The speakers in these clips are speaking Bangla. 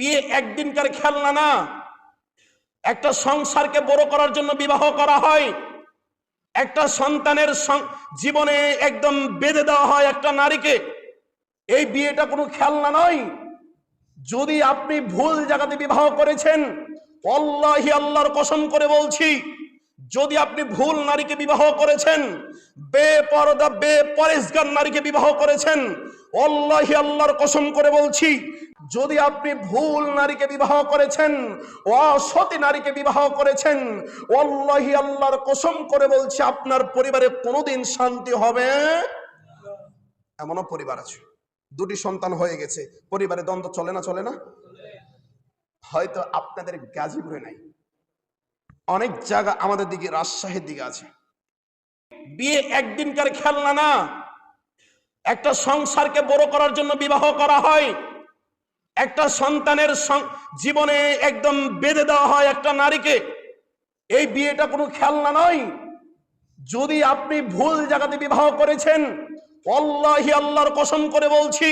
বিয়ে একদিনকার খেলনা না। একটা সংসারকে বড় করার জন্য বিবাহ করা হয়। একটা সন্তানের জীবনে একদম বেঁধে দেওয়া হয় একটা নারীকে। এই বিয়েটা কোনো খেলনা নয়। যদি আপনি ভুল জায়গাতে বিবাহ করেছেন, অল্লাহি আল্লাহর কসম করে বলছি, যদি আপনি ভুল নারীকে বিবাহ করেছেন, বেপরদা বেপরেশগার নারীকে বিবাহ করেছেন অল্লাহি আল্লাহর কসম করে বলছি, যদি আপনি ভুল নারীকে বিবাহ করেছেন, অসতী নারীকে বিবাহ করেছেন অল্লাহি আল্লাহর কসম করে বলছি, আপনার পরিবারে কোনোদিন শান্তি হবে? এমনও পরিবার আছে। দুটি সন্তান হয়ে গেছে। পরিবারে দ্বন্দ্ব চলে না চলে না? হয়তো আপনাদের গাজীপুরে নাই। অনেক জায়গা আমাদের দিকে, রাজশাহীর দিকে আছে। বিয়ে একদিনকার খেলনা না। একটা সংসারকে বড় করার জন্য বিবাহ করা হয়। একটা সন্তানের জীবনে একদম বেঁধে দেওয়া হয় একটা নারীকে। এই বিয়েটা কোনো খেলনা নয়। যদি আপনি ভুল জায়গাতে বিবাহ করেছেন অল্লাহি আল্লাহর কসম করে বলছি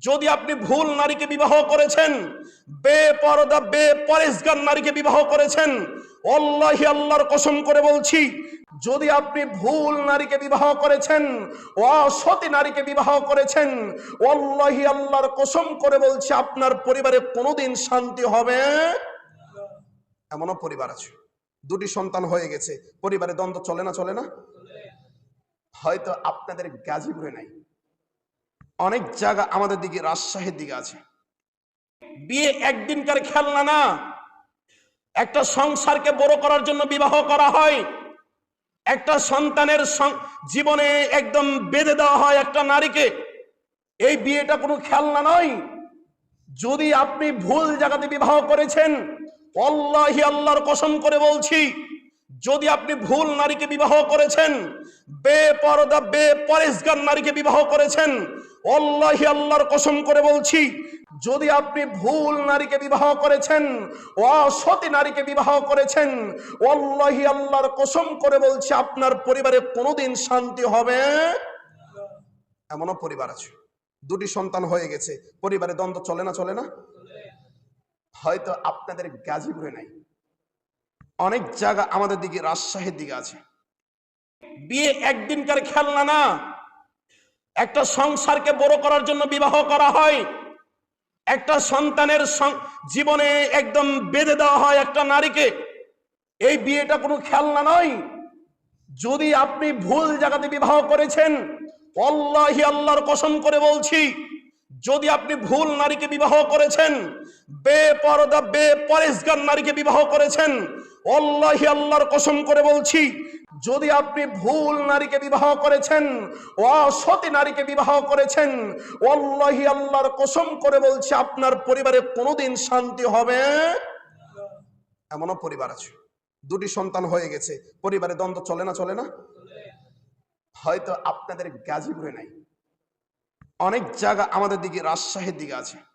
যদি আপনি ভুল নারীকে বিবাহ করেছেন, বেপরদা বেপরেশগার নারীকে বিবাহ করেছেন অল্লাহি আল্লাহর কসম করে বলছি, যদি আপনি ভুল নারীকে বিবাহ করেছেন, অসতী নারীকে বিবাহ করেছেন অল্লাহি আল্লাহর কসম করে বলছি, আপনার পরিবারে কোনোদিন শান্তি হবে? এমনও পরিবার আছে। দুটি সন্তান হয়ে গেছে। পরিবারে দ্বন্দ্ব চলে না চলে না? হয়তো আপনাদের গাজীপুরে নাই। অনেক জায়গা আমাদের দিকে, রাজশাহীর দিকে আছে। বিয়ে একদিনকার খেলনা না। একটা সংসারকে বড় করার জন্য বিবাহ করা হয়। একটা সন্তানের জীবনে একদম বেঁধে দেওয়া হয় একটা নারীকে। এই বিয়েটা কোনো খেলনা নয়। যদি আপনি ভুল জায়গাতে বিবাহ করেছেন, অল্লাহি আল্লাহর কসম করে বলছি, যদি আপনি ভুল নারীকে বিবাহ করেছেন, বেপরদা বেপরেশগার নারীকে বিবাহ করেছেন অল্লাহি আল্লাহর কসম করে বলছি, যদি আপনি ভুল নারীকে বিবাহ করেছেন, অসতী নারীকে বিবাহ করেছেন অল্লাহি আল্লাহর কসম করে বলছি, আপনার পরিবারে কোনোদিন শান্তি হবে? এমনও পরিবার আছে। দুটি সন্তান হয়ে গেছে। পরিবারে দ্বন্দ্ব চলে না চলে না? হয়তো আপনাদের গাজীপুরে নাই। অনেক জায়গা আমাদের দিকে, রাজশাহীর দিকে আছে। বিয়ে একদিনকার খেলনা না। একটা সংসারকে বড় করার জন্য বিবাহ করা হয়। একটা সন্তানের জীবনে একদম বেঁধে দেওয়া হয় একটা নারীকে। এই বিয়েটা কোনো খেলনা নয়। যদি আপনি ভুল জায়গাতে বিবাহ করেছেন অল্লাহি আল্লাহর কসম করে বলছি, যদি আপনি ভুল নারীকে বিবাহ করেছেন, বেপরদা, বেপরেশগার নারীকে বিবাহ করেছেন অল্লাহি আল্লাহর কসম করে বলছি, যদি আপনি ভুল নারীকে বিবাহ করেছেন ও অসতী নারীকে বিবাহ করেছেন অল্লাহি আল্লাহর কসম করে বলছি, আপনার পরিবারে কোনোদিন শান্তি হবে? এমনও পরিবার আছে। দুটি সন্তান হয়ে গেছে। পরিবারে দ্বন্দ্ব চলে না চলে না? হয়তো আপনাদের গাজীপুরে নাই। অনেক জায়গা আমাদের দিকে, রাজশাহীর দিকে আছে।